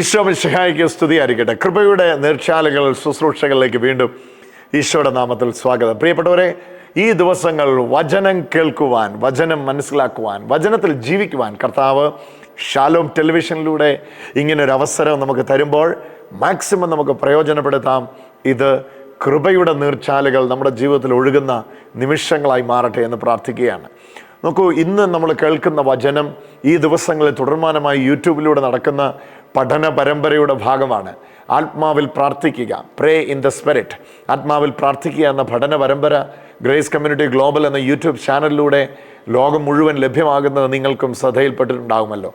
ഈശോ മിശിഹായിക്ക് സ്തുതിയായിരിക്കട്ടെ. കൃപയുടെ നീർച്ചാലുകൾ ശുശ്രൂഷകളിലേക്ക് വീണ്ടും ഈശോയുടെ നാമത്തിൽ സ്വാഗതം. പ്രിയപ്പെട്ടവരെ ഈ ദിവസങ്ങൾ വചനം കേൾക്കുവാൻ വചനം മനസ്സിലാക്കുവാൻ വചനത്തിൽ ജീവിക്കുവാൻ കർത്താവ് ഷാലോം ടെലിവിഷനിലൂടെ ഇങ്ങനൊരു അവസരം നമുക്ക് തരുമ്പോൾ മാക്സിമം നമുക്ക് പ്രയോജനപ്പെടുത്താം. ഇത് കൃപയുടെ നീർച്ചാലുകൾ നമ്മുടെ ജീവിതത്തിൽ ഒഴുകുന്ന നിമിഷങ്ങളായി മാറട്ടെ എന്ന് പ്രാർത്ഥിക്കുകയാണ്. നോക്കൂ ഇന്ന് നമ്മൾ കേൾക്കുന്ന വചനം ഈ ദിവസങ്ങളിൽ തുടർമാനമായി യൂട്യൂബിലൂടെ നടക്കുന്ന പഠന പരമ്പരയുടെ ഭാഗമാണ്. ആത്മാവിൽ പ്രാർത്ഥിക്കുക. പ്രേ ഇൻ ദ സ്പിരിറ്റ് ആത്മാവിൽ പ്രാർത്ഥിക്കുക എന്ന പഠന പരമ്പര ഗ്രേസ് കമ്മ്യൂണിറ്റി ഗ്ലോബൽ എന്ന യൂട്യൂബ് ചാനലിലൂടെ ലോകം മുഴുവൻ ലഭ്യമാകുന്നത് നിങ്ങൾക്കും ശ്രദ്ധയിൽപ്പെട്ടിട്ടുണ്ടാകുമല്ലോ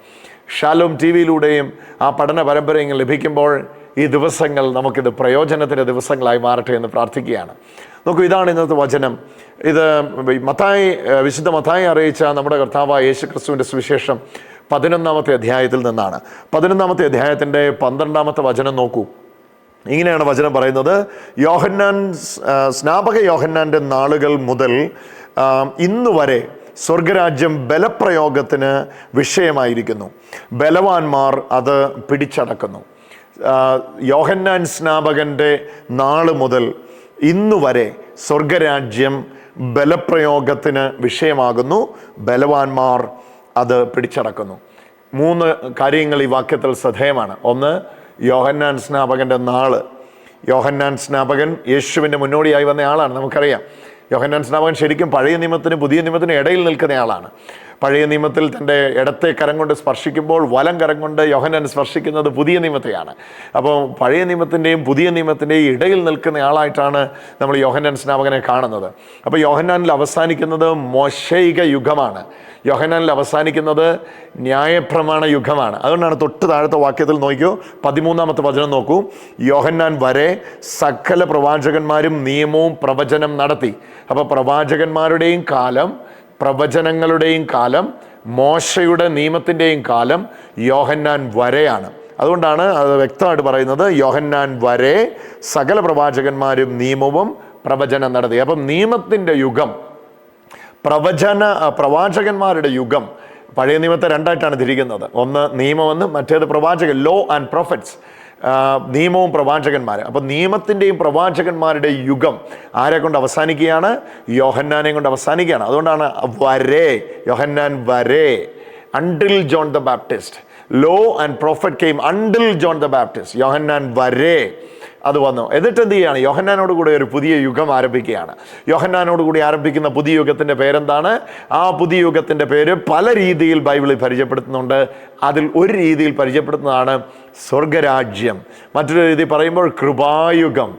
ഷാലോം ടി വിയിലൂടെയും ആ പഠന പരമ്പര ഇങ്ങനെ ലഭിക്കുമ്പോൾ ഈ ദിവസങ്ങൾ നമുക്കിത് പ്രയോജനത്തിന്റെ ദിവസങ്ങളായി മാറട്ടെ എന്ന് പ്രാർത്ഥിക്കുകയാണ്. നോക്കൂ ഇതാണ് ഇന്നത്തെ വചനം. ഇത് മത്തായി വിശുദ്ധ മത്തായി അറിയിച്ച നമ്മുടെ കർത്താവ് യേശു ക്രിസ്തുവിന്റെ സുവിശേഷം പതിനൊന്നാമത്തെ അധ്യായത്തിൽ നിന്നാണ്. പതിനൊന്നാമത്തെ അധ്യായത്തിന്റെ പന്ത്രണ്ടാമത്തെ വചനം നോക്കൂ. ഇങ്ങനെയാണ് വചനം പറയുന്നത്. യോഹന്നാൻ സ്നാപക യോഹന്നാന്റെ നാളുകൾ മുതൽ ഇന്നുവരെ ഇന്ന് വരെ സ്വർഗരാജ്യം ബലപ്രയോഗത്തിന് വിഷയമായിരിക്കുന്നു. ബലവാന്മാർ അത് പിടിച്ചടക്കുന്നു. യോഹന്നാൻ സ്നാപകന്റെ നാൾ മുതൽ ഇന്നുവരെ സ്വർഗരാജ്യം ബലപ്രയോഗത്തിന് വിഷയമാകുന്നു. ബലവാന്മാർ അത് പിടിച്ചടക്കുന്നു. മൂന്ന് കാര്യങ്ങൾ ഈ വാക്യത്തിൽ ശ്രദ്ധേയമാണ്. ഒന്ന് യോഹന്നാൻ സ്നാപകന്റെ നാൾ. യോഹന്നാൻ സ്നാപകൻ യേശുവിന്റെ മുന്നോടിയായി വന്ന ആളാണ് നമുക്കറിയാം. യോഹന്നാൻ സ്നാപകൻ ശരിക്കും പഴയ നിയമത്തിനും പുതിയ നിയമത്തിനും ഇടയിൽ നിൽക്കുന്ന ആളാണ്. പഴയ നിയമത്തിൽ തന്റെ ഇടത്തെ കരം കൊണ്ട് സ്പർശിക്കുമ്പോൾ വലം കരം കൊണ്ട് യോഹനൻ സ്പർശിക്കുന്നത് പുതിയ നിയമത്തെയാണ്. അപ്പോൾ പഴയ നിയമത്തിന്റെയും പുതിയ നിയമത്തിന്റെയും ഇടയിൽ നിൽക്കുന്ന ആളായിട്ടാണ് നമ്മൾ യോഹന്നാൻ സ്നാപകനെ കാണുന്നത്. അപ്പോൾ യോഹനാനിൽ അവസാനിക്കുന്നത് മോശൈക യുഗമാണ്. യോഹനാനിൽ അവസാനിക്കുന്നത് ന്യായപ്രമാണ യുഗമാണ്. അതുകൊണ്ടാണ് തൊട്ട് താഴത്തെ വാക്യത്തിൽ നോക്കിയോ പതിമൂന്നാമത്തെ വചനം നോക്കൂ. യോഹന്നാൻ വരെ സകല പ്രവാചകന്മാരും നിയമവും പ്രവചനം നടത്തി. അപ്പോൾ പ്രവാചകന്മാരുടെയും കാലം പ്രവചനങ്ങളുടെയും കാലം മോശയുടെ നിയമത്തിന്റെയും കാലം യോഹന്നാൻ വരെയാണ്. അതുകൊണ്ടാണ് അത് വ്യക്തമായിട്ട് പറയുന്നത് യോഹന്നാൻ വരെ സകല പ്രവാചകന്മാരും നിയമവും പ്രവചനം നടത്തി. അപ്പം നിയമത്തിന്റെ യുഗം പ്രവചന പ്രവാചകന്മാരുടെ യുഗം പഴയ നിയമത്തെ രണ്ടായിട്ടാണ് തിരിക്കുന്നത്. ഒന്ന് നിയമമെന്ന് മറ്റേത് പ്രവാചകൻ ലോ ആൻഡ് പ്രൊഫറ്റ്സ് നിയമവും പ്രവാചകന്മാർ അപ്പോൾ നിയമത്തിന്റെയും പ്രവാചകന്മാരുടെ യുഗം ആരെ കൊണ്ട് അവസാനിക്കുകയാണ്? യോഹന്നാനെ കൊണ്ട് അവസാനിക്കുകയാണ്. അതുകൊണ്ടാണ് വരെ യോഹന്നാൻ വരെ until John the Baptist law and prophet came until John the Baptist Yohannan വരെ. അത് വന്നു. എന്നിട്ട് എന്ത് ചെയ്യാണ്? യോഹന്നാനോട് കൂടി ഒരു പുതിയ യുഗം ആരംഭിക്കുകയാണ്. യോഹന്നാനോട് കൂടി ആരംഭിക്കുന്ന പുതിയ യുഗത്തിന്റെ പേരെന്താണ്? ആ പുതിയ യുഗത്തിന്റെ പേര് പല രീതിയിൽ ബൈബിളിൽ പരിചയപ്പെടുത്തുന്നുണ്ട്. അതിൽ ഒരു രീതിയിൽ പരിചയപ്പെടുത്തുന്നതാണ് സ്വർഗരാജ്യം. മറ്റൊരു രീതി പറയുമ്പോൾ കൃപായുഗം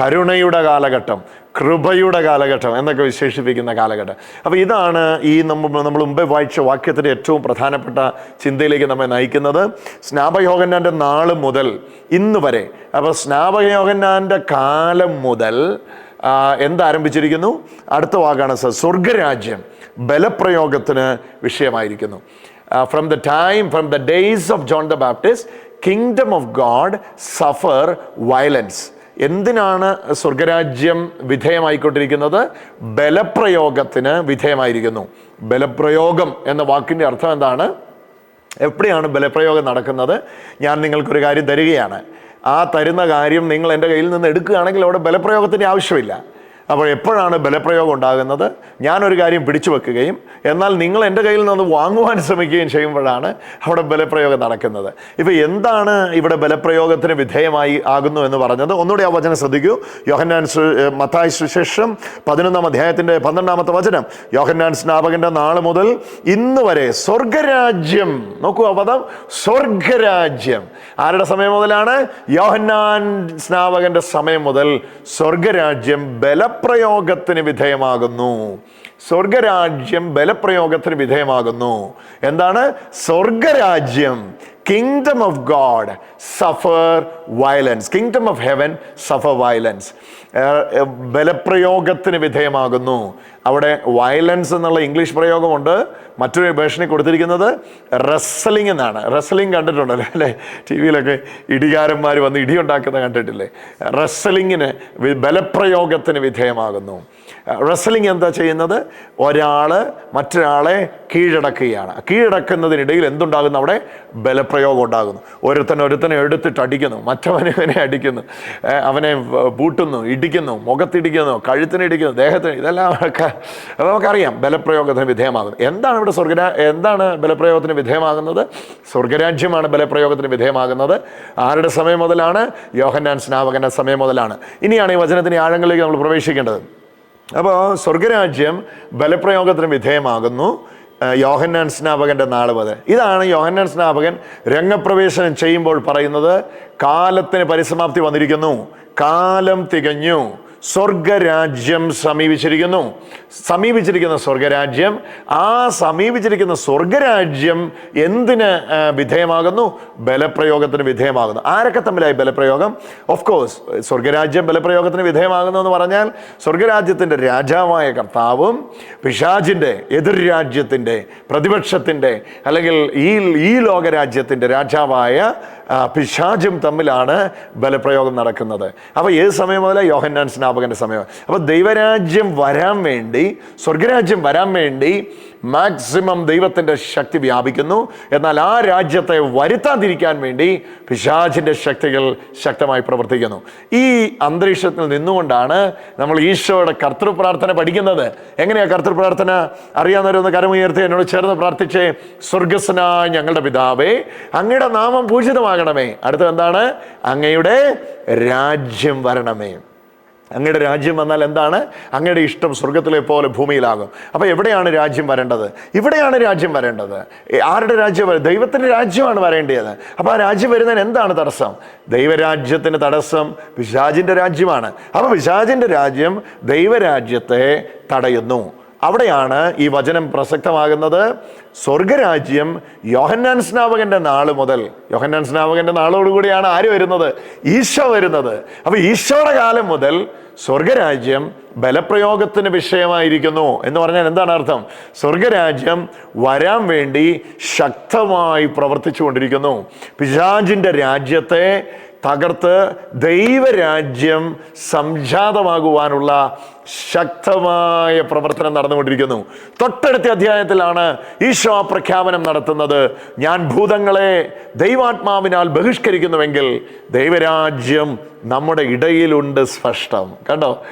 കരുണയുടെ കാലഘട്ടം. കൃപയുടെ കാലഘട്ടം എന്നൊക്കെ വിശേഷിപ്പിക്കുന്ന കാലഘട്ടം. അപ്പോൾ ഇതാണ് ഈ നമ്മൾ നമ്മൾ മുമ്പേ വായിച്ച വാക്യത്തിന്റെ ഏറ്റവും പ്രധാനപ്പെട്ട ചിന്തയിലേക്ക് നമ്മെ നയിക്കുന്നത്. സ്നാപകയോഗന്നാന്റെ നാൾ മുതൽ ഇന്ന് വരെ. അപ്പോൾ സ്നാപകയോഗന്നാന്റെ കാലം മുതൽ എന്താരംഭിച്ചിരിക്കുന്നു? അടുത്ത വാക്കാണ് സർ സ്വർഗരാജ്യം ബലപ്രയോഗത്തിന് വിഷയമായിരിക്കുന്നു. From the time from the days of John the Baptist kingdom of God suffer violence എന്തിനാണ് സ്വർഗരാജ്യം വിധേയമായിക്കൊണ്ടിരിക്കുന്നത്? ബലപ്രയോഗത്തിന് വിധേയമായിരിക്കുന്നു. ബലപ്രയോഗം എന്ന വാക്കിന്റെ അർത്ഥം എന്താണ്? എപ്പോഴാണ് ബലപ്രയോഗം നടക്കുന്നത്? ഞാൻ നിങ്ങൾക്കൊരു കാര്യം തരികയാണ്. ആ തരുന്ന കാര്യം നിങ്ങൾ എന്റെ കയ്യിൽ നിന്ന് എടുക്കുകയാണെങ്കിൽ അവിടെ ബലപ്രയോഗത്തിന്റെ ആവശ്യമില്ല. അപ്പോൾ എപ്പോഴാണ് ബലപ്രയോഗം ഉണ്ടാകുന്നത്? ഞാനൊരു കാര്യം പിടിച്ചു വെക്കുകയും എന്നാൽ നിങ്ങൾ എന്റെ കയ്യിൽ നിന്ന് വാങ്ങുവാൻ ശ്രമിക്കുകയും ചെയ്യുമ്പോഴാണ് അവിടെ ബലപ്രയോഗം നടക്കുന്നത്. ഇപ്പോൾ എന്താണ് ഇവിടെ ബലപ്രയോഗത്തിന് വിധേയമായി ആകുന്നു എന്ന് പറഞ്ഞത്? ഒന്നുകൂടി ആ വചനം ശ്രദ്ധിക്കൂ. യോഹന്നാൻ മത്തായ സുശേഷം പതിനൊന്നാം അധ്യായത്തിന്റെ പന്ത്രണ്ടാമത്തെ വചനം. യോഹന്നാൻ സ്നാപകന്റെ നാൾ മുതൽ ഇന്ന് വരെ സ്വർഗരാജ്യം നോക്കൂ ആ പദം സ്വർഗരാജ്യം. ആരുടെ സമയം മുതലാണ്? യോഹന്നാൻ സ്നാപകന്റെ സമയം മുതൽ സ്വർഗരാജ്യം ബലപ്രയോഗത്തിന് വിധേയമാകുന്നു. സ്വർഗരാജ്യം ബലപ്രയോഗത്തിന് വിധേയമാകുന്നു. എന്താണ്? സ്വർഗരാജ്യം kingdom of God suffer violence kingdom of heaven suffer violence ബലപ്രയോഗത്തിന് വിധേയമാകുന്നു. അവിടെ വയലൻസ് എന്നുള്ള ഇംഗ്ലീഷ് പ്രയോഗമുണ്ട്. മറ്റൊരു വേർഷനിൽ കൊടുത്തിരിക്കുന്നത് റെസ്ലിംഗ് എന്നാണ്. റെസ്ലിംഗ് കണ്ടിട്ടുണ്ടല്ലോ? അല്ലേ? ടി വിയിലൊക്കെ ഇടികാരന്മാർ വന്ന് ഇടിയുണ്ടാക്കുന്നത് കണ്ടിട്ടില്ലേ? റെസ്ലിങ്ങിന് ബലപ്രയോഗത്തിന് വിധേയമാകുന്നു. റെസ്ലിംഗ് എന്താ ചെയ്യുന്നത്? ഒരാൾ മറ്റൊരാളെ കീഴടക്കുകയാണ്. കീഴടക്കുന്നതിനിടയിൽ എന്തുണ്ടാകുന്നു അവിടെ? ബലപ്രയോഗം ഉണ്ടാകുന്നു. ഒരുത്തൻ ഒരുത്തനെ എടുത്തിട്ട് അടിക്കുന്നു. മറ്റവനെ ഇവനെ അടിക്കുന്നു. അവനെ പൂട്ടുന്നു ഇടിക്കുന്നു മുഖത്തിടിക്കുന്നു കഴുത്തിനിടിക്കുന്നു ദേഹത്തിന് ഇതെല്ലാം അത് നമുക്കറിയാം. ബലപ്രയോഗത്തിന് വിധേയമാകുന്നു. എന്താണ് ഇവിടെ സ്വർഗരാ എന്താണ് ബലപ്രയോഗത്തിന് വിധേയമാകുന്നത്? സ്വർഗരാജ്യമാണ് ബലപ്രയോഗത്തിന് വിധേയമാകുന്നത്. ആരുടെ സമയം മുതലാണ്? യോഹന്നാൻ സ്നാപകന്റെ സമയം മുതലാണ്. ഇനിയാണ് ഈ വചനത്തിന് ആഴങ്ങളിലേക്ക് നമ്മൾ പ്രവേശിക്കേണ്ടത്. അപ്പോൾ സ്വർഗരാജ്യം ബലപ്രയോഗത്തിന് വിധേയമാകുന്നു. യോഹന്നാൻ സ്നാപകന്റെ നാൾ മുതൽ. ഇതാണ് യോഹന്നാൻ സ്നാപകൻ രംഗപ്രവേശനം ചെയ്യുമ്പോൾ പറയുന്നത് കാലത്തിന് പരിസമാപ്തി വന്നിരിക്കുന്നു. കാലം തികഞ്ഞു. സ്വർഗരാജ്യം സമീപിച്ചിരിക്കുന്നു. സമീപിച്ചിരിക്കുന്ന സ്വർഗരാജ്യം ആ സമീപിച്ചിരിക്കുന്ന സ്വർഗരാജ്യം എന്തിന് വിധേയമാകുന്നു? ബലപ്രയോഗത്തിന് വിധേയമാകുന്നു. ആരൊക്കെ തമ്മിലായി ബലപ്രയോഗം? ഓഫ് കോഴ്സ് സ്വർഗരാജ്യം ബലപ്രയോഗത്തിന് വിധേയമാകുന്നു എന്ന് പറഞ്ഞാൽ സ്വർഗരാജ്യത്തിന്റെ രാജാവായ കർത്താവും പിശാജിന്റെ എതിർ രാജ്യത്തിന്റെ പ്രതിപക്ഷത്തിന്റെ അല്ലെങ്കിൽ ഈ ഈ ലോകരാജ്യത്തിന്റെ രാജാവായ പിശാജും തമ്മിലാണ് ബലപ്രയോഗം നടക്കുന്നത്. അപ്പോൾ ഏത് സമയം മുതലേ യോഹന്നാൻ സ്നാപകന്റെ സമയം. അപ്പോൾ ദൈവരാജ്യം വരാൻ വേണ്ടി സ്വർഗരാജ്യം വരാൻ വേണ്ടി മാക്സിമം ദൈവത്തിന്റെ ശക്തി വ്യാപിക്കുന്നു. എന്നാൽ ആ രാജ്യത്തെ വരുത്താതിരിക്കാൻ വേണ്ടി പിശാചിന്റെ ശക്തികൾ ശക്തമായി പ്രവർത്തിക്കുന്നു. ഈ അന്തരീക്ഷത്തിൽ നിന്നുകൊണ്ടാണ് നമ്മൾ ഈശോയുടെ കർത്തൃപ്രാർത്ഥന പഠിക്കുന്നത്. എങ്ങനെയാ കർത്തൃപ്രാർത്ഥന അറിയാവുന്നവരൊന്ന് കരമുയർത്തി എന്നോട് ചേർന്ന് പ്രാർത്ഥിച്ചേ സ്വർഗസ്വനായ ഞങ്ങളുടെ പിതാവേ അങ്ങയുടെ നാമം പൂജിതമാകണമേ. അടുത്തത് എന്താണ്? അങ്ങയുടെ രാജ്യം വരണമേ. അങ്ങയുടെ രാജ്യം വന്നാൽ എന്താണ്? അങ്ങയുടെ ഇഷ്ടം സ്വർഗത്തിലെ പോലെ ഭൂമിയിലാകും. അപ്പോൾ എവിടെയാണ് രാജ്യം വരേണ്ടത്? ഇവിടെയാണ് രാജ്യം വരേണ്ടത്. ആരുടെ രാജ്യം ദൈവത്തിന്റെ രാജ്യമാണ് വരേണ്ടത്. അപ്പോൾ ആ രാജ്യം വരുന്നതിന് എന്താണ് തടസ്സം? ദൈവരാജ്യത്തിന് തടസ്സം പിശാചിന്റെ രാജ്യമാണ്. അപ്പോൾ പിശാചിന്റെ രാജ്യം ദൈവരാജ്യത്തെ തടയുന്നു. അവിടെയാണ് ഈ വചനം പ്രസക്തമാകുന്നത്. സ്വർഗരാജ്യം യോഹന്നാൻ സ്നാപകന്റെ നാൾ മുതൽ. യോഹന്നാൻ സ്നാപകന്റെ നാളോടുകൂടിയാണ് ആര് വരുന്നത്? ഈശോ വരുന്നത്. അപ്പൊ ഈശോയുടെ കാലം മുതൽ സ്വർഗരാജ്യം ബലപ്രയോഗത്തിന് വിഷയമായിരിക്കുന്നു. എന്ന് പറഞ്ഞാൽ എന്താണ് അർത്ഥം? സ്വർഗരാജ്യം വരാൻ വേണ്ടി ശക്തമായി പ്രവർത്തിച്ചു കൊണ്ടിരിക്കുന്നു. പിശാജിന്റെ രാജ്യത്തെ തകർത്ത് ദൈവരാജ്യം സംജാതമാകുവാനുള്ള ശക്തമായ പ്രവർത്തനം നടന്നുകൊണ്ടിരിക്കുന്നു. തൊട്ടടുത്ത അധ്യായത്തിലാണ് ഈശോ പ്രഖ്യാപനം നടത്തുന്നത്. ഞാൻ ഭൂതങ്ങളെ ദൈവാത്മാവിനാൽ ബഹിഷ്കരിക്കുന്നുവെങ്കിൽ ദൈവരാജ്യം നമ്മുടെ ഇടയിലുണ്ട് സ്പഷ്ടം. കണ്ടോ?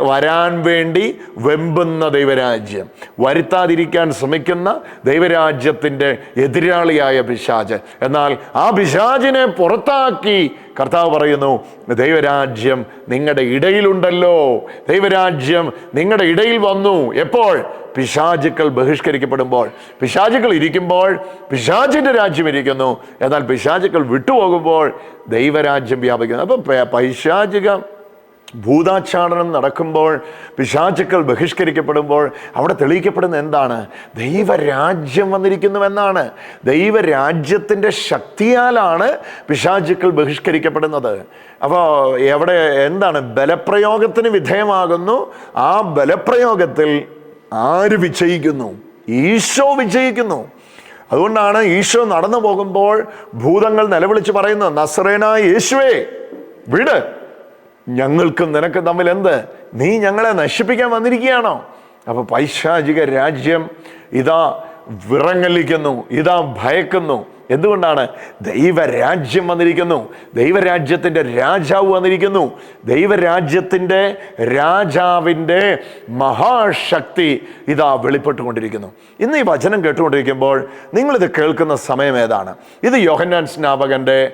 വരാൻ വേണ്ടി വെമ്പുന്ന ദൈവരാജ്യം വരുത്താതിരിക്കാൻ ശ്രമിക്കുന്ന ദൈവരാജ്യത്തിന്റെ എതിരാളിയായ പിശാജ് എന്നാൽ ആ പിശാജിനെ പുറത്താക്കി കർത്താവ് പറയുന്നു ദൈവരാജ്യം നിങ്ങളുടെ ഇടയിലുണ്ടല്ലോ. ദൈവരാജ്യം നിങ്ങളുടെ ഇടയിൽ വന്നു. എപ്പോൾ? പിശാചുക്കൾ ബഹിഷ്കരിക്കപ്പെടുമ്പോൾ. പിശാചുക്കൾ ഇരിക്കുമ്പോൾ പിശാചിന്റെ രാജ്യം ഇരിക്കുന്നു. എന്നാൽ പിശാചുക്കൾ വിട്ടുപോകുമ്പോൾ ദൈവരാജ്യം വ്യാപിക്കുന്നു. അപ്പം പൈശാചിക ഭൂതാച്ഛാടനം നടക്കുമ്പോൾ പിശാചുക്കൾ ബഹിഷ്കരിക്കപ്പെടുമ്പോൾ അവിടെ തെളിയിക്കപ്പെടുന്ന എന്താണ്? ദൈവരാജ്യം വന്നിരിക്കുന്നുവെന്നാണ്. ദൈവരാജ്യത്തിന്റെ ശക്തിയാലാണ് പിശാചുക്കൾ ബഹിഷ്കരിക്കപ്പെടുന്നത്. അപ്പോൾ എവിടെ എന്താണ്? ബലപ്രയോഗത്തിന് വിധേയമാകുന്നു. ആ ബലപ്രയോഗത്തിൽ ആര് വിജയിക്കുന്നു? ഈശോ വിജയിക്കുന്നു. അതുകൊണ്ടാണ് ഈശോ നടന്നു പോകുമ്പോൾ ഭൂതങ്ങൾ നിലവിളിച്ച് പറയുന്നത് നസറേന യേശുവേ വിട്. ഞങ്ങൾക്കും നിനക്കും തമ്മിൽ എന്ത്? നീ ഞങ്ങളെ നശിപ്പിക്കാൻ വന്നിരിക്കുകയാണോ? അപ്പൊ പൈശാചിക രാജ്യം ഇതാ വിറങ്ങലിക്കുന്നു ഇതാ ഭയക്കുന്നു. എന്തുകൊണ്ടാണ്? ദൈവരാജ്യം വന്നിരിക്കുന്നു ദൈവരാജ്യത്തിന്റെ രാജാവ് വന്നിരിക്കുന്നു. ദൈവരാജ്യത്തിന്റെ രാജാവിന്റെ മഹാശക്തി ഇതാ വെളിപ്പെട്ടുകൊണ്ടിരിക്കുന്നു. ഇന്ന് ഈ വചനം കേട്ടുകൊണ്ടിരിക്കുമ്പോൾ നിങ്ങളിത് കേൾക്കുന്ന സമയം ഏതാണ്? ഇത് യോഹന്നാൻ സ്നാപകന്റെ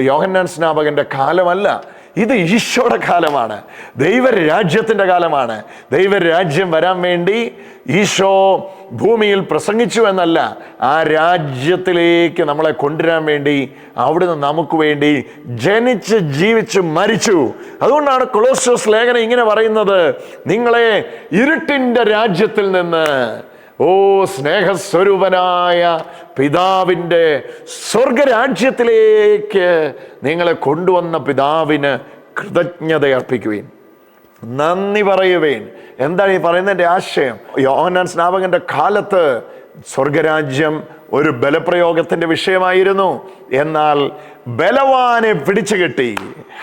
യോഹന്നാൻ സ്നാപകന്റെ കാലമല്ല. ഇത് ഈശോയുടെ കാലമാണ്. ദൈവരാജ്യത്തിന്റെ കാലമാണ്. ദൈവരാജ്യം വരാൻ വേണ്ടി ഈശോ ഭൂമിയിൽ പ്രസംഗിച്ചു എന്നല്ല ആ രാജ്യത്തിലേക്ക് നമ്മളെ കൊണ്ടുവരാൻ വേണ്ടി അവിടുന്ന് നമുക്ക് വേണ്ടി ജനിച്ച് ജീവിച്ച് മരിച്ചു. അതുകൊണ്ടാണ് കൊളോസോസ് ലേഖനം ഇങ്ങനെ പറയുന്നത് നിങ്ങളെ ഇരുട്ടിന്റെ രാജ്യത്തിൽ നിന്ന് ഓ സ്നേഹസ്വരൂപനായ പിതാവിന്റെ സ്വർഗരാജ്യത്തിലേക്ക് നിങ്ങളെ കൊണ്ടുവന്ന പിതാവിന് കൃതജ്ഞത അർപ്പിക്കുകയും നന്ദി പറയുവേൻ. എന്താണ് ഈ പറയുന്നതിന്റെ ആശയം? യോഹന്നാൻ സ്നാപകന്റെ കാലത്ത് സ്വർഗരാജ്യം ഒരു ബലപ്രയോഗത്തിന്റെ വിഷയമായിരുന്നു. എന്നാൽ ബലവാനെ പിടിച്ചു കെട്ടി.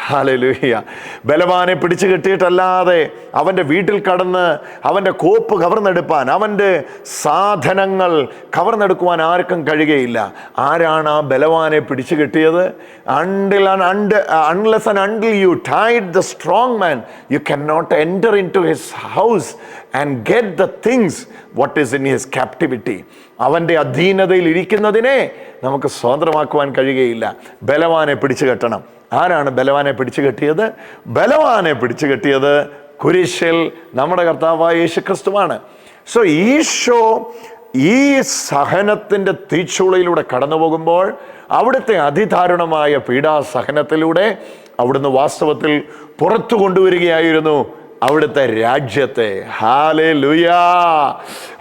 ഹാലലുഹിയ ബലവാനെ പിടിച്ചു കെട്ടിയിട്ടല്ലാതെ അവന്റെ വീട്ടിൽ കടന്ന് അവന്റെ കോപ്പ് കവർന്നെടുപ്പാൻ അവന്റെ സാധനങ്ങൾ കവർന്നെടുക്കുവാൻ ആർക്കും കഴിയുകയില്ല. ആരാണ് ആ ബലവാനെ പിടിച്ചു കെട്ടിയത്? Until and unless and until you tied the strong man you can not enter in to his house and get the things what is in his captivity അവന്റെ അധീനതയിൽ ഇരിക്കുന്നതിനെ നമുക്ക് സ്വതന്ത്രമാക്കുവാൻ കഴിയുകയില്ല. ബലവാനെ പിടിച്ചു കെട്ടണം. ആരാണ് ബലവാനെ പിടിച്ചു കെട്ടിയത്? ബലവാനെ പിടിച്ചു കെട്ടിയത് കുരിശിൽ നമ്മുടെ കർത്താവായ യേശു ക്രിസ്തുവാണ് സോ ഈശോ ഈ സഹനത്തിന്റെ തീച്ചുളയിലൂടെ കടന്നു പോകുമ്പോൾ അവിടുത്തെ അതിദാരുണമായ പീഡാസഹനത്തിലൂടെ അവിടുന്ന് വാസ്തവത്തിൽ പുറത്തു കൊണ്ടുവരികയായിരുന്നു. അവിടുത്തെ രാജ്യത്തെ. ഹാലേ ലുയാ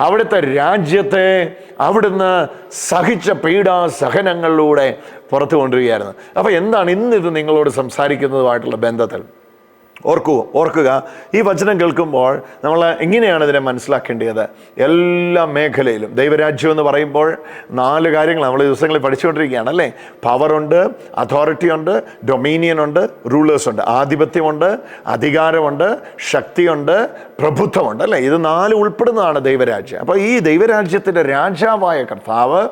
അവിടുത്തെ രാജ്യത്തെ അവിടുന്ന് സഹിച്ച പീഡാ സഹനങ്ങളിലൂടെ പുറത്തു കൊണ്ടുവരികയായിരുന്നു അപ്പോൾ എന്താണ് ഇന്നിത് നിങ്ങളോട് സംസാരിക്കുന്നതുമായിട്ടുള്ള ബന്ധത്തിൽ? ഓർക്കൂ ഓർക്കുക ഈ വചനം കേൾക്കുമ്പോൾ നമ്മൾ എങ്ങനെയാണ് ഇതിനെ മനസ്സിലാക്കേണ്ടത്. എല്ലാ മേഖലയിലും ദൈവരാജ്യം എന്ന് പറയുമ്പോൾ നാല് കാര്യങ്ങൾ നമ്മൾ ദിവസങ്ങളിൽ പഠിച്ചുകൊണ്ടിരിക്കുകയാണ് അല്ലേ? പവറുണ്ട് അതോറിറ്റി ഉണ്ട് ഡൊമീനിയൻ ഉണ്ട് റൂളേഴ്സ് ഉണ്ട്. ആധിപത്യമുണ്ട് അധികാരമുണ്ട് ശക്തിയുണ്ട് പ്രഭുത്വമുണ്ട് അല്ലേ? ഇത് നാല് ഉൾപ്പെടുന്നതാണ് ദൈവരാജ്യം. അപ്പോൾ ഈ ദൈവരാജ്യത്തിന്റെ രാജാവായ കർത്താവ്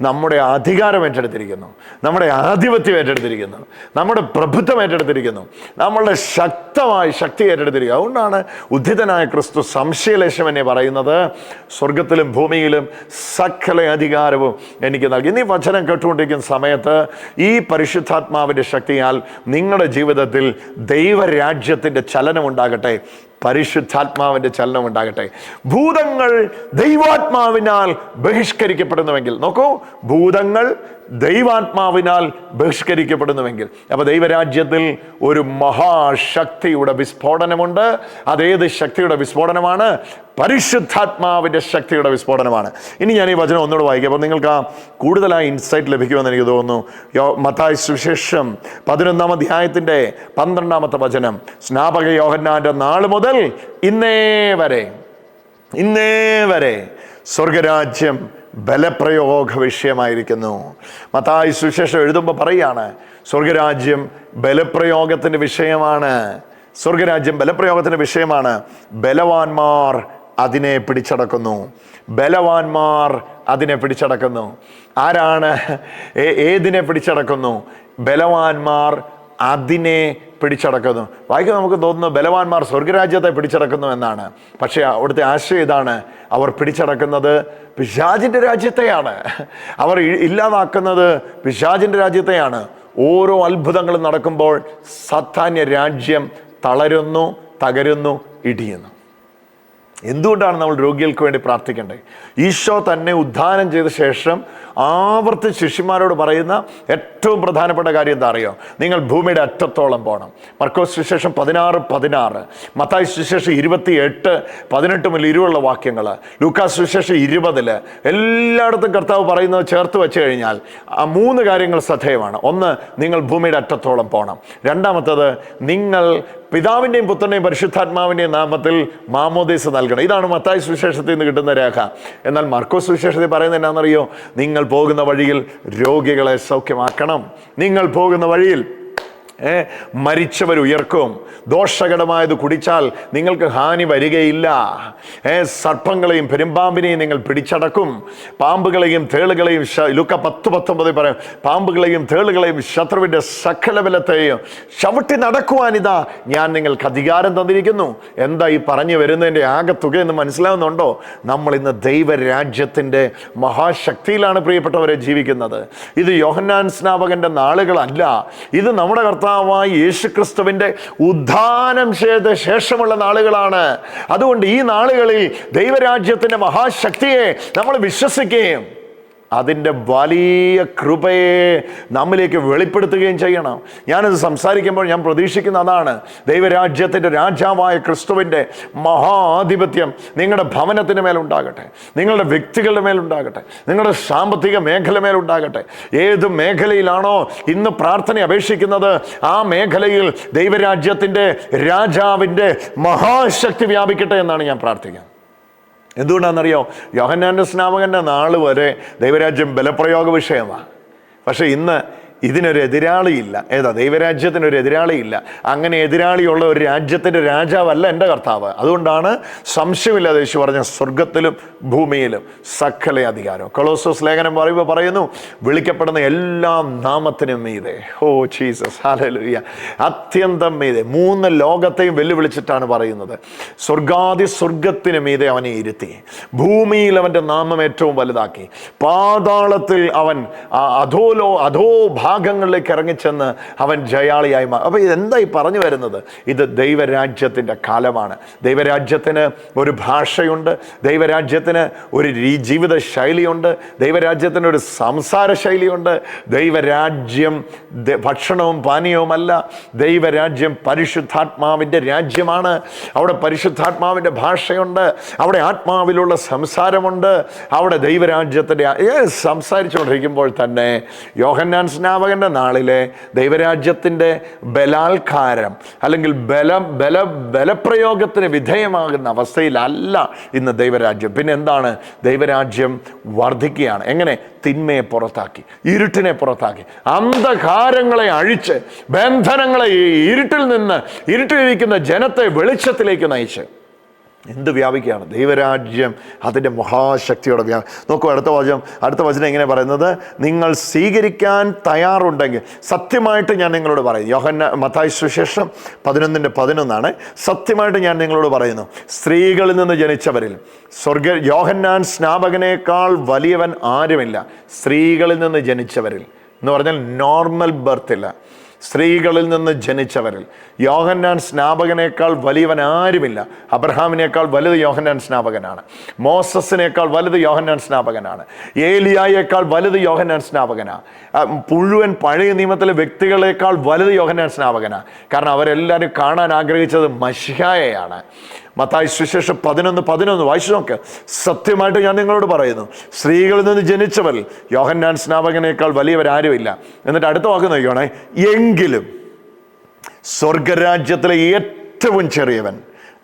നമ്മുടെ അധികാരം ഏറ്റെടുത്തിരിക്കുന്നു. നമ്മുടെ ആധിപത്യം ഏറ്റെടുത്തിരിക്കുന്നു. നമ്മുടെ പ്രഭുത്വം ഏറ്റെടുത്തിരിക്കുന്നു. നമ്മളുടെ ശക്തമായി ശക്തി ഏറ്റെടുത്തിരിക്കുന്നു. അതുകൊണ്ടാണ് ഉദ്ധിതനായ ക്രിസ്തു സംശയലേശം എന്നെ പറയുന്നത്. സ്വർഗത്തിലും ഭൂമിയിലും സകല അധികാരവും എനിക്ക് നൽകി. ഇനി വചനം കേട്ടുകൊണ്ടിരിക്കുന്ന സമയത്ത് ഈ പരിശുദ്ധാത്മാവിന്റെ ശക്തിയാൽ നിങ്ങളുടെ ജീവിതത്തിൽ ദൈവരാജ്യത്തിന്റെ ചലനം ഉണ്ടാകട്ടെ. പരിശുദ്ധാത്മാവിന്റെ ചലനം ഉണ്ടാകട്ടെ ഭൂതങ്ങൾ ദൈവാത്മാവിനാൽ ബഹിഷ്കരിക്കപ്പെടുന്നുവെങ്കിൽ നോക്കൂ ഭൂതങ്ങൾ ദൈവാത്മാവിനാൽ ബഹിഷ്കരിക്കപ്പെടുന്നുവെങ്കിൽ. അപ്പോൾ ദൈവരാജ്യത്തിൽ ഒരു മഹാശക്തിയുടെ വിസ്ഫോടനമുണ്ട്. അതേത് ശക്തിയുടെ വിസ്ഫോടനമാണ്? പരിശുദ്ധാത്മാവിന്റെ ശക്തിയുടെ വിസ്ഫോടനമാണ്. ഇനി ഞാൻ ഈ വചനം ഒന്നുകൂടെ വായിക്കാം. അപ്പോൾ നിങ്ങൾക്ക് ആ കൂടുതലായി ഇൻസൈറ്റ് ലഭിക്കുമെന്ന് എനിക്ക് തോന്നുന്നു. യോ മത്തായ സുശേഷം പതിനൊന്നാം അധ്യായത്തിന്റെ പന്ത്രണ്ടാമത്തെ വചനം. സ്നാപക യോഹന്നാന്റെ നാൾ മുതൽ ഇന്നേ വരെ ഇന്നേ വരെ സ്വർഗരാജ്യം ബലപ്രയോഗ വിഷയമായിരിക്കുന്നു മത്തായി സുശേഷം എഴുതുമ്പോൾ പറയാണ് സ്വർഗരാജ്യം ബലപ്രയോഗത്തിന്റെ വിഷയമാണ്. സ്വർഗരാജ്യം ബലപ്രയോഗത്തിന്റെ വിഷയമാണ്. ബലവാന്മാർ അതിനെ പിടിച്ചടക്കുന്നു. ബലവാന്മാർ അതിനെ പിടിച്ചടക്കുന്നു. ആരാണ്? ഏതിനെ പിടിച്ചടക്കുന്നു? ബലവാന്മാർ അതിനെ പിടിച്ചടക്കുന്നു. വായിക്കുമ്പോൾ നമുക്ക് തോന്നുന്നു ബലവാന്മാർ സ്വർഗരാജ്യത്തെ പിടിച്ചടക്കുന്നു എന്നാണ്. പക്ഷേ അവിടുത്തെ ആശയം ഇതാണ്. അവർ പിടിച്ചടക്കുന്നത് പിശാജിന്റെ രാജ്യത്തെയാണ്. അവർ ഇല്ലാതാക്കുന്നത് പിശാജിന്റെ രാജ്യത്തെയാണ്. ഓരോ അത്ഭുതങ്ങളും നടക്കുമ്പോൾ സത്താന്യ രാജ്യം തളരുന്നു തകരുന്നു ഇടിയുന്നു. എന്തുകൊണ്ടാണ് നമ്മൾ രോഗികൾക്ക് വേണ്ടി പ്രാർത്ഥിക്കേണ്ടത്? ഈശോ തന്നെ ഉദ്ധാനം ചെയ്ത ശേഷം ആവർത്തി ശിഷ്യന്മാരോട് പറയുന്ന ഏറ്റവും പ്രധാനപ്പെട്ട കാര്യം എന്താ അറിയോ? നിങ്ങൾ ഭൂമിയുടെ അറ്റത്തോളം പോകണം മർക്കോസ് സുശേഷം പതിനാറ് പതിനാറ്. മത്തായി സുശേഷം ഇരുപത്തി എട്ട് പതിനെട്ട് മുതൽ ഇരുവുള്ള വാക്യങ്ങൾ ലൂക്കാസ് സുശേഷം ഇരുപതിൽ. എല്ലായിടത്തും കർത്താവ് പറയുന്നത് ചേർത്ത് വെച്ച് കഴിഞ്ഞാൽ ആ മൂന്ന് കാര്യങ്ങൾ ശ്രദ്ധേയമാണ്. ഒന്ന് നിങ്ങൾ ഭൂമിയുടെ അറ്റത്തോളം പോകണം രണ്ടാമത്തത് നിങ്ങൾ പിതാവിന്റെയും പുത്രന്റെയും പരിശുദ്ധാത്മാവിന്റെയും നാമത്തിൽ മാമോദീസ നൽകണം. ഇതാണ് മത്തായ സുവിശേഷത്തിൽ നിന്ന് കിട്ടുന്ന രേഖ. എന്നാൽ മർക്കോസ് സുവിശേഷത്തിൽ പറയുന്നത് എന്നാണെന്നറിയോ? നിങ്ങൾ പോകുന്ന വഴിയിൽ രോഗികളെ സൗഖ്യമാക്കണം. നിങ്ങൾ പോകുന്ന വഴിയിൽ മരിച്ചവർ ഉയർക്കും ദോഷകരമായത് കുടിച്ചാൽ നിങ്ങൾക്ക് ഹാനി വരികയില്ല. ഏ സർപ്പങ്ങളെയും പെരുമ്പാമ്പിനെയും നിങ്ങൾ പിടിച്ചടക്കും. പാമ്പുകളെയും തേളുകളെയും ലുക്ക പത്ത് പത്തൊമ്പത് പറയാം. പാമ്പുകളെയും തേളുകളെയും ശത്രുവിന്റെ സകലബലത്തെയും ചവിട്ടി നടക്കുവാനിതാ ഞാൻ നിങ്ങൾക്ക് അധികാരം തന്നിരിക്കുന്നു. എന്താ ഈ പറഞ്ഞു വരുന്നതിന്റെ ആകെ തുക എന്ന് മനസ്സിലാവുന്നുണ്ടോ? നമ്മൾ ഇന്ന് ദൈവരാജ്യത്തിന്റെ മഹാശക്തിയിലാണ് പ്രിയപ്പെട്ടവരെ ജീവിക്കുന്നത്. ഇത് യോഹന്നാൻ സ്നാപകന്റെ നാളുകളല്ല. ഇത് നമ്മുടെ കർത്താവായ യേശുക്രിസ്തുവിന്റെ ഉദ്ധാനം ചെയ്ത ശേഷമുള്ള നാളുകളാണ്. അതുകൊണ്ട് ഈ നാളുകളിൽ ദൈവരാജ്യത്തിന്റെ മഹാശക്തിയെ നമ്മൾ വിശ്വസിക്കുകയും അതിന്റെ വലിയ കൃപയെ നമ്മിലേക്ക് വെളിപ്പെടുത്തുകയും ചെയ്യണം. ഞാനത് സംസാരിക്കുമ്പോൾ ഞാൻ പ്രതീക്ഷിക്കുന്ന അതാണ് ദൈവരാജ്യത്തിന്റെ രാജാവായ ക്രിസ്തുവിന്റെ മഹാധിപത്യം നിങ്ങളുടെ ഭവനത്തിന് മേലുണ്ടാകട്ടെ നിങ്ങളുടെ വ്യക്തികളുടെ മേലുണ്ടാകട്ടെ നിങ്ങളുടെ സാമ്പത്തിക മേഖല മേലുണ്ടാകട്ടെ. ഏത് മേഖലയിലാണോ ഇന്ന് പ്രാർത്ഥന അപേക്ഷിക്കുന്നത് ആ മേഖലയിൽ ദൈവരാജ്യത്തിന്റെ രാജാവിന്റെ മഹാശക്തി വ്യാപിക്കട്ടെ എന്നാണ് ഞാൻ പ്രാർത്ഥിക്കുന്നത്. എന്തുകൊണ്ടാണെന്നറിയോ? യോഹന്നാന്റെ സ്നാപകന്റെ നാൾ വരെ ദൈവരാജ്യം ബലപ്രയോഗ വിഷയമാണ്. പക്ഷേ ഇന്ന് ഇതിനൊരു എതിരാളിയില്ല. ഏതാ ദൈവരാജ്യത്തിനൊരു എതിരാളിയില്ല. അങ്ങനെ എതിരാളിയുള്ള ഒരു രാജ്യത്തിന്റെ രാജാവല്ല എന്റെ കർത്താവ്. അതുകൊണ്ടാണ് സംശയമില്ലാതെ യേശു പറഞ്ഞ സ്വർഗത്തിലും ഭൂമിയിലും സകല അധികാരം കൊളോസോസ് ലേഖനം പറയുമ്പോൾ പറയുന്നു വിളിക്കപ്പെടുന്ന എല്ലാ നാമത്തിനും മീതെ. ഓ ജീസസ് ഹാലലുയ്യ അത്യന്തം മീതെ. മൂന്ന് ലോകത്തെയും വെല്ലുവിളിച്ചിട്ടാണ് പറയുന്നത്. സ്വർഗാദി സ്വർഗത്തിന് മീതെ അവനെ ഇരുത്തി. ഭൂമിയിൽ അവന്റെ നാമം ഏറ്റവും വലുതാക്കി. പാതാളത്തിൽ അവൻ അധോലോ അധോ ഭാഗങ്ങളിലേക്ക് ഇറങ്ങിച്ചെന്ന് അവൻ ജയാളിയായി മാറും അപ്പോൾ ഇതെന്താ ഈ പറഞ്ഞു വരുന്നത്? ഇത് ദൈവരാജ്യത്തിന്റെ കാലമാണ്. ദൈവരാജ്യത്തിന് ഒരു ഭാഷയുണ്ട്. ദൈവരാജ്യത്തിന് ഒരു ജീവിത ശൈലിയുണ്ട്. ദൈവരാജ്യത്തിന് ഒരു സംസാര ശൈലിയുണ്ട്. ദൈവരാജ്യം ഭക്ഷണവും പാനീയവുമല്ല. ദൈവരാജ്യം പരിശുദ്ധാത്മാവിന്റെ രാജ്യമാണ്. അവിടെ പരിശുദ്ധാത്മാവിന്റെ ഭാഷയുണ്ട്. അവിടെ ആത്മാവിലുള്ള സംസാരമുണ്ട്. അവിടെ ദൈവരാജ്യത്തിന്റെ സംസാരിച്ചുകൊണ്ടിരിക്കുമ്പോൾ തന്നെ യോഹന്നാൻ സ്നാപകന്റെ നാളിലെ ദൈവരാജ്യത്തിന്റെ ബലാത്കാരം അല്ലെങ്കിൽ ബലം ബല ബലപ്രയോഗത്തിന് വിധേയമാകുന്ന അവസ്ഥയിലല്ല ഇന്ന് ദൈവരാജ്യം. പിന്നെ എന്താണ്? ദൈവരാജ്യം വർദ്ധിക്കുകയാണ് എങ്ങനെ? തിന്മയെ പുറത്താക്കി ഇരുട്ടിനെ പുറത്താക്കി. അന്ധകാരങ്ങളെ അഴിച്ച് ബന്ധനങ്ങളെ ഇരുട്ടിൽ നിന്ന് ഇരുട്ടിലിരിക്കുന്ന ജനത്തെ വെളിച്ചത്തിലേക്ക് നയിച്ച്. എന്ത് വ്യാപിക്കുകയാണ്? ദൈവരാജ്യം അതിന്റെ മഹാശക്തിയോടെ വ്യാ നോക്കൂ അടുത്ത വചനം അടുത്ത വചനം എങ്ങനെ പറയുന്നത് നിങ്ങൾ സ്വീകരിക്കാൻ തയ്യാറുണ്ടെങ്കിൽ സത്യമായിട്ട് ഞാൻ നിങ്ങളോട് പറയും യോഹന്ന മത്തായി സുശേഷം പതിനൊന്നിന്റെ പതിനൊന്നാണ്. സത്യമായിട്ട് ഞാൻ നിങ്ങളോട് പറയുന്നു സ്ത്രീകളിൽ നിന്ന് ജനിച്ചവരിൽ സ്വർഗ യോഹന്നാൻ സ്നാപകനേക്കാൾ വലിയവൻ ആരുമില്ല. സ്ത്രീകളിൽ നിന്ന് ജനിച്ചവരിൽ. എന്ന് പറഞ്ഞാൽ നോർമൽ ബർത്തില്ല സ്ത്രീകളിൽ നിന്ന് ജനിച്ചവരിൽ. യോഹന്നാൻ സ്നാപകനേക്കാൾ വലിയവൻ ആരുമില്ല. അബ്രഹാമിനേക്കാൾ വലുത് യോഹന്നാൻ സ്നാപകനാണ്. മോസസിനേക്കാൾ വലുത് യോഹന്നാൻ സ്നാപകനാണ്. ഏലിയായേക്കാൾ വലുത് യോഹന്നാൻ സ്നാപകനാണ് മുഴുവൻ പഴയ നിയമത്തിലെ വ്യക്തികളേക്കാൾ വലുത് യോഹന്നാൻ സ്നാപകനാണ് കാരണം അവരെല്ലാവരും കാണാൻ ആഗ്രഹിച്ചത് മഷിഹായയാണ്. മത്തായി സുശേഷം പതിനൊന്ന് പതിനൊന്ന്. വായിച്ചു നോക്ക്. സത്യമായിട്ട് ഞാൻ നിങ്ങളോട് പറയുന്നു. സ്ത്രീകളിൽ നിന്ന് ജനിച്ചവർ യോഹന്നാൻ സ്നാപകനേക്കാൾ വലിയവരാരുമില്ല എന്നിട്ട് അടുത്ത വാക്ക് നോക്കിയോണേ എങ്കിലും സ്വർഗരാജ്യത്തിലെ ഏറ്റവും ചെറിയവൻ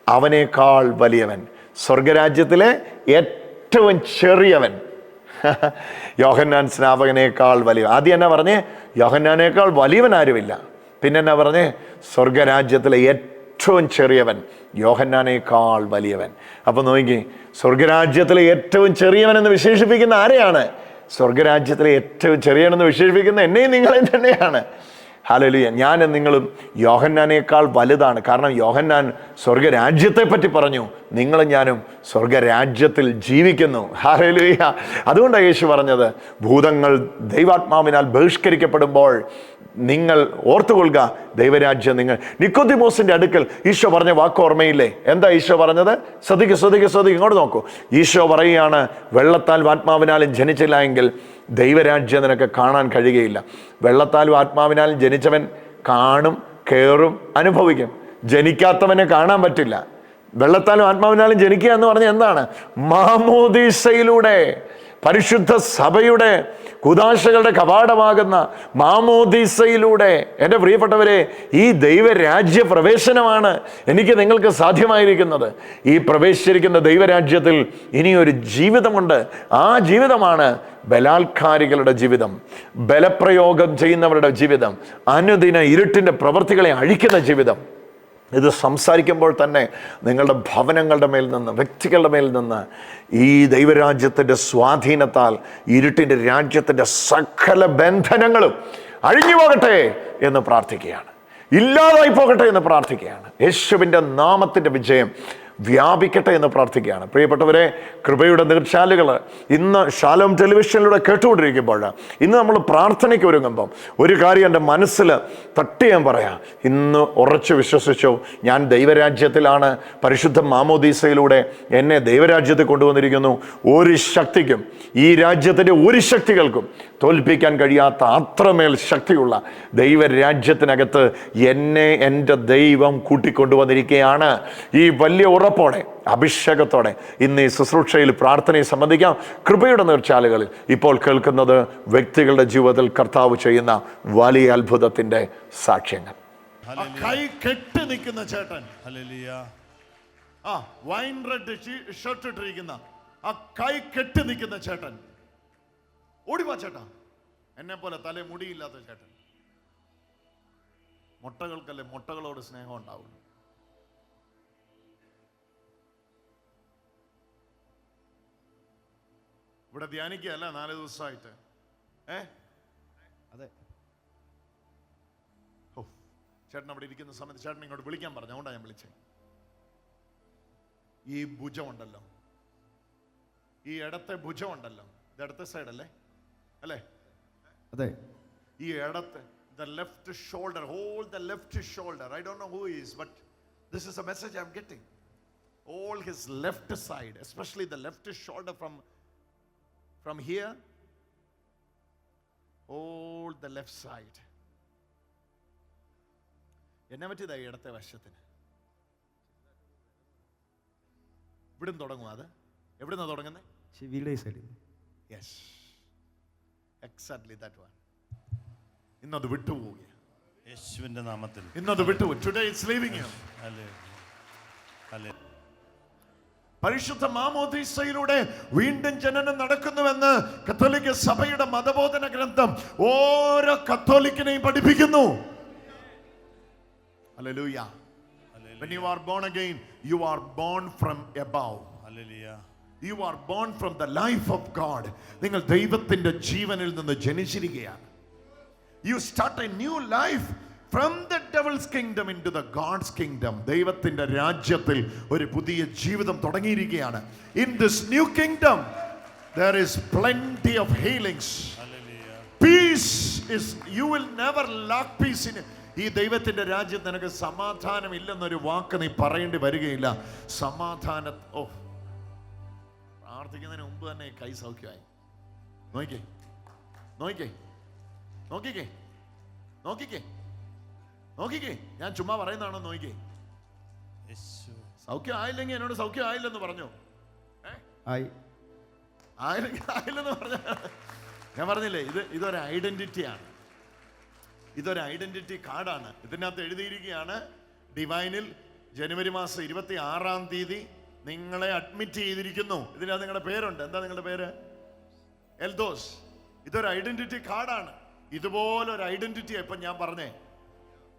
അവനേക്കാൾ വലിയവൻ. സ്വർഗരാജ്യത്തിലെ ഏറ്റവും ചെറിയവൻ യോഹന്നാൻ സ്നാപകനേക്കാൾ വലിയ. ആദ്യം എന്നാ പറഞ്ഞേ? യോഹന്നാനേക്കാൾ വലിയവൻ ആരുമില്ല. പിന്നെ എന്നാ പറഞ്ഞേ? സ്വർഗരാജ്യത്തിലെ ഏറ്റവും ചെറിയവൻ യോഹന്നാനേക്കാൾ വലിയവൻ. അപ്പം നോക്കി സ്വർഗരാജ്യത്തിലെ ഏറ്റവും ചെറിയവൻ എന്ന് വിശേഷിപ്പിക്കുന്ന ആരെയാണ്? സ്വർഗരാജ്യത്തിലെ ഏറ്റവും ചെറിയവനെന്ന് വിശേഷിപ്പിക്കുന്ന എന്നെയും നിങ്ങളെയും തന്നെയാണ്. ഹാലലുയ. ഞാനും നിങ്ങളും യോഹന്നാനേക്കാൾ വലുതാണ്. കാരണം യോഹന്നാൻ സ്വർഗരാജ്യത്തെ പറ്റി പറഞ്ഞു. നിങ്ങളും ഞാനും സ്വർഗരാജ്യത്തിൽ ജീവിക്കുന്നു. ഹാലലുയ. അതുകൊണ്ടാണ് യേശു പറഞ്ഞത് ഭൂതങ്ങൾ ദൈവാത്മാവിനാൽ ബഹിഷ്കരിക്കപ്പെടുമ്പോൾ നിങ്ങൾ ഓർത്തുകൊള്ളുക ദൈവരാജ്യം നിങ്ങൾ. നിക്കോതിമോസിന്റെ അടുക്കൽ ഈശോ പറഞ്ഞ വാക്ക് ഓർമ്മയില്ലേ? എന്താ ഈശോ പറഞ്ഞത്? ശ്രദ്ധിക്കുക ശ്രദ്ധിക്കുക ശ്രദ്ധിക്കുക ഇങ്ങോട്ട് നോക്കൂ. ഈശോ പറയുകയാണ് വെള്ളത്താൽ ആത്മാവിനാലും ജനിച്ചില്ല എങ്കിൽ ദൈവരാജ്യം നിനക്ക് കാണാൻ കഴിയുകയില്ല. വെള്ളത്താലും ആത്മാവിനാലും ജനിച്ചവൻ കാണും കയറും അനുഭവിക്കും. ജനിക്കാത്തവനെ കാണാൻ പറ്റില്ല. വെള്ളത്താലും ആത്മാവിനാലും ജനിക്കുക എന്ന് പറഞ്ഞാൽ എന്താണ്? മാമോദീസയിലൂടെ പരിശുദ്ധ സഭയുടെ കുദാശകളുടെ കവാടമാകുന്ന മാമോദീസയിലൂടെ. എന്റെ പ്രിയപ്പെട്ടവരെ ഈ ദൈവരാജ്യ പ്രവേശനമാണ് എനിക്ക് നിങ്ങൾക്ക് സാധ്യമായിരിക്കുന്നത്. ഈ പ്രവേശിച്ചിരിക്കുന്ന ദൈവരാജ്യത്തിൽ ഇനിയൊരു ജീവിതമുണ്ട്. ആ ജീവിതമാണ് ബലാത്കാരികളുടെ ജീവിതം. ബലപ്രയോഗം ചെയ്യുന്നവരുടെ ജീവിതം. അനുദിന ഇരുട്ടിന്റെ പ്രവൃത്തികളെ അഴിക്കുന്ന ജീവിതം. ഇത് സംസാരിക്കുമ്പോൾ തന്നെ നിങ്ങളുടെ ഭവനങ്ങളുടെ മേൽ നിന്ന് വ്യക്തികളുടെ മേൽ നിന്ന് ഈ ദൈവരാജ്യത്തിന്റെ സ്വാധീനത്താൽ ഇരുട്ടിന്റെ രാജ്യത്തിന്റെ സകല ബന്ധനങ്ങളും അഴിഞ്ഞു പോകട്ടെ എന്ന് പ്രാർത്ഥിക്കുകയാണ്. ഇല്ലാതായി പോകട്ടെ എന്ന് പ്രാർത്ഥിക്കുകയാണ്. യേശുവിന്റെ നാമത്തിന്റെ വിജയം വ്യാപിക്കട്ടെ എന്ന് പ്രാർത്ഥിക്കുകയാണ്. പ്രിയപ്പെട്ടവരെ കൃപയുടെ നീർച്ചാലുകൾ ഇന്ന് ശാലോം ടെലിവിഷനിലൂടെ കേട്ടുകൊണ്ടിരിക്കുമ്പോൾ ഇന്ന് നമ്മൾ പ്രാർത്ഥനയ്ക്ക് ഒരുങ്ങുമ്പം ഒരു കാര്യം എന്റെ മനസ്സിൽ തട്ടി ഞാൻ പറയാം. ഇന്ന് ഉറച്ചു വിശ്വസിച്ചു ഞാൻ ദൈവരാജ്യത്തിലാണ് പരിശുദ്ധ മാമോദീസയിലൂടെ എന്നെ ദൈവരാജ്യത്തിൽ കൊണ്ടുവന്നിരിക്കുന്നു. ഒരു ശക്തിക്കും ഈ രാജ്യത്തിന്റെ ഒരു ശക്തികൾക്കും തോൽപ്പിക്കാൻ കഴിയാത്ത അത്രമേൽ ശക്തിയുള്ള ദൈവരാജ്യത്തിനകത്ത് എന്നെ എന്റെ ദൈവം കൂട്ടിക്കൊണ്ടുവന്നിരിക്കുകയാണ്. ഈ വലിയ ഉറപ്പോടെ അഭിഷേകത്തോടെ ഇന്ന് ഈ ശുശ്രൂഷയിൽ പ്രാർത്ഥനയെ സംബന്ധിക്കാം. കൃപയുടെ നേർച്ചാലുകളിൽ ഇപ്പോൾ കേൾക്കുന്നത് വ്യക്തികളുടെ ജീവിതത്തിൽ കർത്താവ് ചെയ്യുന്ന വലിയ അത്ഭുതത്തിന്റെ സാക്ഷ്യങ്ങൾ. ആ കൈ കെട്ടി നിൽക്കുന്ന ചേട്ടൻ. ഹല്ലേലൂയ. ആ വൈൻ റെഡ് ഷർട്ട് ഇട്ടിരിക്കുന്ന ആ കൈ കെട്ടി നിൽക്കുന്ന ചേട്ടൻ. ഓടിവാ ചേട്ടാ. എന്നെ പോലെ തല മുടിയില്ലാത്ത ചേട്ടൻ. മുട്ടകൾക്കല്ലേ മുട്ടകളോട് സ്നേഹം ഉണ്ടാവുള്ളൂ. ഇവിടെ ധ്യാനിക്കുകയല്ല നാല് ദിവസമായിട്ട്. ഏ? അതെ. ഓ ചേട്ടൻ അവിടെ ഇരിക്കുന്ന സമയത്ത് ചേട്ടൻ ഇങ്ങോട്ട് വിളിക്കാൻ പറഞ്ഞു. അതുകൊണ്ടാണ് ഞാൻ വിളിച്ചത് ഈ ഭുജമുണ്ടല്ലോ. ഈ ഇടത്തെ ഭുജമുണ്ടല്ലോ. ഇത് ഇടത്തെ സൈഡല്ലേ അല്ലേ? അതെ. ഈ ഇടത്ത് the left shoulder whole the left shoulder I know who is but this is a message I am getting all his left side especially the left shoulder from from here all the left side എന്നെ പറ്റിയതാ ഈ ഇടത്തെ വശത്തിന്. ഇവിടുന്ന് തുടങ്ങും അത്? എവിടുന്നാ തുടങ്ങുന്നത് ചെവിയുടെ സൈഡിൽ യെസ് എക്സാക്ട്ലി ദാറ്റ് വൺ ഇന്നത് വിട്ടുപോവുക യേശുവിന്റെ നാമത്തിൽ ഇന്നത് വിട്ടുപോയി ടുഡേ ഇറ്റ്സ് ലീവിംഗ് യു. പരിശുദ്ധ മാമോദീസയിലൂടെ വീണ്ടും ജനനം നടക്കുന്നുവെന്ന് കത്തോലിക്ക സഭയുടെ മതബോധന ഗ്രന്ഥം ഓരോ കത്തോലിക്കനെയും പഠിപ്പിക്കുന്നു Hallelujah. When you are born again, you are born from above. Hallelujah. You are born from the life of God നിങ്ങൾ ദൈവത്തിന്റെ ജീവനിൽ നിന്ന് ജനിച്ചിരിക്കുകയാണ്. You start a new life from the devil's kingdom into the God's kingdom ദൈവത്തിന്റെ രാജ്യത്തിൽ ഒരു പുതിയ ജീവിതം തുടങ്ങിയിരിക്കുകയാണ്. In this new kingdom there is plenty of healings. Peace is you will never lack peace in ഈ ദൈവത്തിന്റെ രാജ്യത്ത് നിനക്ക് സമാധാനം ഇല്ലെന്നൊരു വാക്ക് നീ പറയേണ്ടി വരികയില്ല. സമാധാന ഓ പ്രാർത്ഥിക്കുന്നതിന് മുമ്പ് തന്നെ കൈ സൗഖ്യമായി. നോക്കിക്കേ. നോക്കിക്കേ. നോക്കിക്കേ. നോക്കിക്കേ. നോക്കിക്കേ. ഞാൻ ചുമ്മാ പറയുന്നതാണോ നോക്കിക്കേ. യേശു. സൗഖ്യം ആയില്ലെങ്കിൽ എന്നോട് സൗഖ്യം ആയില്ലെന്ന് പറഞ്ഞു? ആയില്ലെങ്കിൽ ആയില്ലെന്ന് പറഞ്ഞ? ഞാൻ പറഞ്ഞില്ലേ ഇത് ഇതൊരു ഐഡന്റിറ്റിയാണ്. ഇതൊരു ഐഡന്റിറ്റി കാർഡാണ്. ഇതിനകത്ത് എഴുതിയിരിക്കുകയാണ് ഡിവൈനിൽ ജനുവരി മാസം ഇരുപത്തി ആറാം തീയതി നിങ്ങളെ അഡ്മിറ്റ് ചെയ്തിരിക്കുന്നു. ഇതിനകത്ത് നിങ്ങളുടെ പേരുണ്ട്. എന്താ നിങ്ങളുടെ പേര്? എൽദോസ്. ഇതൊരു ഐഡന്റിറ്റി കാർഡാണ് ഇതുപോലെ ഒരു ഐഡന്റിറ്റി ഇപ്പം ഞാൻ പറഞ്ഞേ.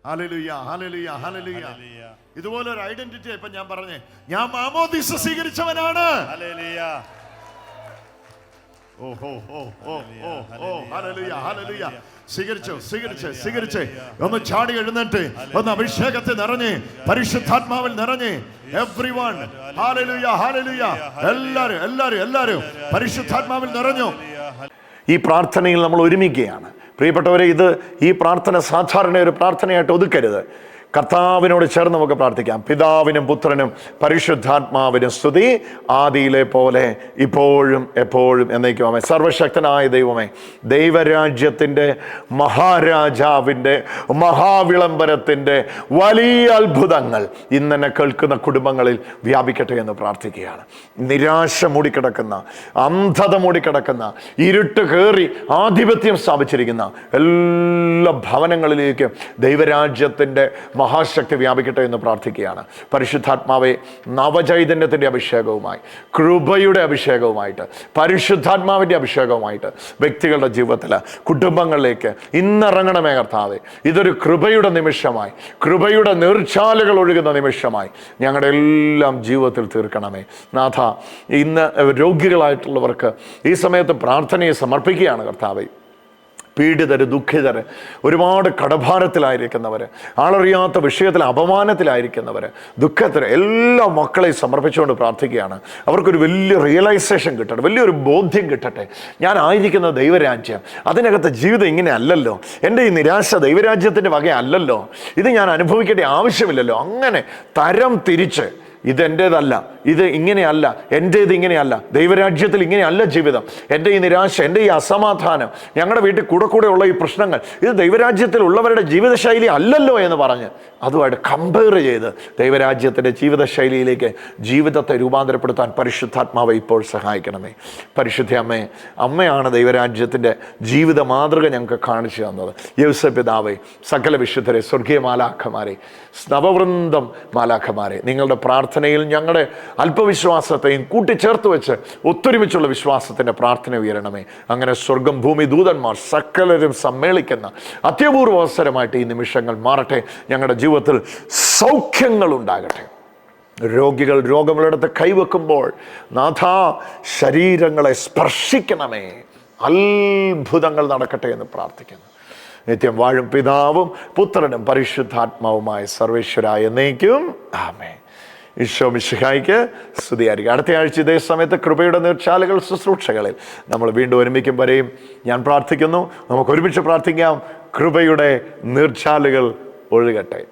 ഹാലലുയ്യ ഹാലലുയ്യ ഹാലലുയ്യ ഹല്ലേലൂയ. ഇതുപോലെ ഒരു ഐഡന്റിറ്റി ഇപ്പൊ ഞാൻ പറഞ്ഞേ. ഞാൻ മാമോദിസ സ്വീകരിച്ചവനാണ്. സ്വീകരിച്ചു സ്വീകരിച്ച് സ്വീകരിച്ച്. ഒന്ന് ചാടി എഴുന്നേറ്റ് ഒന്ന് അഭിഷേകത്തെ നിറഞ്ഞ് പരിശുദ്ധാത്മാവിൽ നിറഞ്ഞ് എവ്രി വൺ ഹാലലുയ ഹാലലുയ എല്ലാരും എല്ലാരും എല്ലാരും പരിശുദ്ധാത്മാവിൽ നിറഞ്ഞു. ഈ പ്രാർത്ഥനയിൽ നമ്മൾ ഒരുമിക്കുകയാണ്. പ്രിയപ്പെട്ടവരെ ഇത് ഈ പ്രാർത്ഥന സാധാരണ ഒരു പ്രാർത്ഥനയായിട്ട് ഒതുക്കരുത്. കർത്താവിനോട് ചേർന്ന് നമുക്ക് പ്രാർത്ഥിക്കാം. പിതാവിനും പുത്രനും പരിശുദ്ധാത്മാവിനും സ്തുതി. ആദിയിലെ പോലെ ഇപ്പോഴും എപ്പോഴും എന്നേക്കും അമ്മേ സർവശക്തനായ ദൈവമേ ദൈവരാജ്യത്തിന്റെ മഹാരാജാവിന്റെ മഹാവിളംബരത്തിന്റെ വലിയ അത്ഭുതങ്ങൾ ഇന്നെന്നെ കേൾക്കുന്ന കുടുംബങ്ങളിൽ വ്യാപിക്കട്ടെ എന്ന് പ്രാർത്ഥിക്കുകയാണ്. നിരാശ മൂടിക്കിടക്കുന്ന അന്ധത മൂടിക്കിടക്കുന്ന ഇരുട്ട് കയറി ആധിപത്യം സ്ഥാപിച്ചിരിക്കുന്ന എല്ലാ ഭവനങ്ങളിലേക്കും ദൈവരാജ്യത്തിന്റെ മഹാശക്തി വ്യാപിക്കട്ടെ എന്ന് പ്രാർത്ഥിക്കുകയാണ്. പരിശുദ്ധാത്മാവെ നവചൈതന്യത്തിന്റെ അഭിഷേകവുമായി കൃപയുടെ അഭിഷേകവുമായിട്ട് പരിശുദ്ധാത്മാവിന്റെ അഭിഷേകവുമായിട്ട് വ്യക്തികളുടെ ജീവിതത്തിൽ കുടുംബങ്ങളിലേക്ക് ഇന്നിറങ്ങണമേ കർത്താവെ. ഇതൊരു കൃപയുടെ നിമിഷമായി കൃപയുടെ നീർച്ചാലുകൾ ഒഴുകുന്ന നിമിഷമായി ഞങ്ങളുടെ എല്ലാം ജീവിതത്തിൽ തീർക്കണമേ. നാഥ ഇന്ന് രോഗികളായിട്ടുള്ളവർക്ക് ഈ സമയത്ത് പ്രാർത്ഥനയെ സമർപ്പിക്കുകയാണ് കർത്താവെ. പീഡിതര് ദുഃഖിതര് ഒരുപാട് കടഭാരത്തിലായിരിക്കുന്നവർ ആളറിയാത്ത വിഷയത്തിൽ അപമാനത്തിലായിരിക്കുന്നവർ ദുഃഖത്തിൽ എല്ലാ മക്കളെയും സമർപ്പിച്ചുകൊണ്ട് പ്രാർത്ഥിക്കുകയാണ്. അവർക്കൊരു വലിയ റിയലൈസേഷൻ കിട്ടട്ടെ വലിയൊരു ബോധ്യം കിട്ടട്ടെ. ഞാൻ ആയിരിക്കുന്ന ദൈവരാജ്യം അതിനകത്ത് ജീവിതം ഇങ്ങനെ അല്ലല്ലോ. എന്റെ ഈ നിരാശ ദൈവരാജ്യത്തിന്റെ വകയല്ലല്ലോ. ഇത് ഞാൻ അനുഭവിക്കേണ്ട ആവശ്യമില്ലല്ലോ. അങ്ങനെ തരം തിരിച്ച് ഇതെന്റേതല്ല. ഇത് ഇങ്ങനെയല്ല. എന്റേത് ഇങ്ങനെയല്ല. ദൈവരാജ്യത്തിൽ ഇങ്ങനെയല്ല ജീവിതം. എന്റെ ഈ നിരാശ എന്റെ ഈ അസമാധാനം ഞങ്ങളുടെ വീട്ടിൽ കൂടെ കൂടെ ഉള്ള ഈ പ്രശ്നങ്ങൾ ഇത് ദൈവരാജ്യത്തിൽ ഉള്ളവരുടെ ജീവിതശൈലി അല്ലല്ലോ എന്ന് പറഞ്ഞ് അതുമായിട്ട് കമ്പയർ ചെയ്ത് ദൈവരാജ്യത്തിന്റെ ജീവിതശൈലിയിലേക്ക് ജീവിതത്തെ രൂപാന്തരപ്പെടുത്താൻ പരിശുദ്ധാത്മാവ് ഇപ്പോൾ സഹായിക്കണമേ. പരിശുദ്ധ അമ്മേ അമ്മയാണ് ദൈവരാജ്യത്തിന്റെ ജീവിത മാതൃക ഞങ്ങൾക്ക് കാണിച്ചു തന്നത്. യൗസപിതാവേ സകല വിശുദ്ധരെ സ്വർഗീയ മാലാഖമാരെ സ്നവവൃന്ദം മാലാഖമാരെ നിങ്ങളുടെ പ്രാർത്ഥനയിൽ ഞങ്ങളുടെ അല്പവിശ്വാസത്തെയും കൂട്ടിച്ചേർത്ത് വെച്ച് ഒത്തൊരുമിച്ചുള്ള വിശ്വാസത്തിന്റെ പ്രാർത്ഥന ഉയരണമേ. അങ്ങനെ സ്വർഗം ഭൂമി ദൂതന്മാർ സകലരും സമ്മേളിക്കുന്ന അത്യപൂർവ അവസരമായിട്ട് ഈ നിമിഷങ്ങൾ മാറട്ടെ. ഞങ്ങളുടെ ജീവിതത്തിൽ സൗഖ്യങ്ങൾ ഉണ്ടാകട്ടെ രോഗികൾ രോഗമുള്ളിടത്ത് കൈവെക്കുമ്പോൾ നാഥ ശരീരങ്ങളെ സ്പർശിക്കണമേ. അത്ഭുതങ്ങൾ നടക്കട്ടെ എന്ന് പ്രാർത്ഥിക്കുന്നു. നിത്യം വാഴും പിതാവും പുത്രനും പരിശുദ്ധാത്മാവുമായ സർവേശ്വരായ എന്നേക്കും ആമേ ഈശോ മിശിഹായിക്ക് സ്തുതിയായിരിക്കും. അടുത്ത ആഴ്ച ഇതേ സമയത്ത് കൃപയുടെ നീർച്ചാലുകൾ ശുശ്രൂഷകളിൽ നമ്മൾ വീണ്ടും ഒരുമിക്കും വരെയും ഞാൻ പ്രാർത്ഥിക്കുന്നു. നമുക്ക് ഒരുമിച്ച് പ്രാർത്ഥിക്കാം. കൃപയുടെ നീർച്ചാലുകൾ ഒഴുകട്ടെ.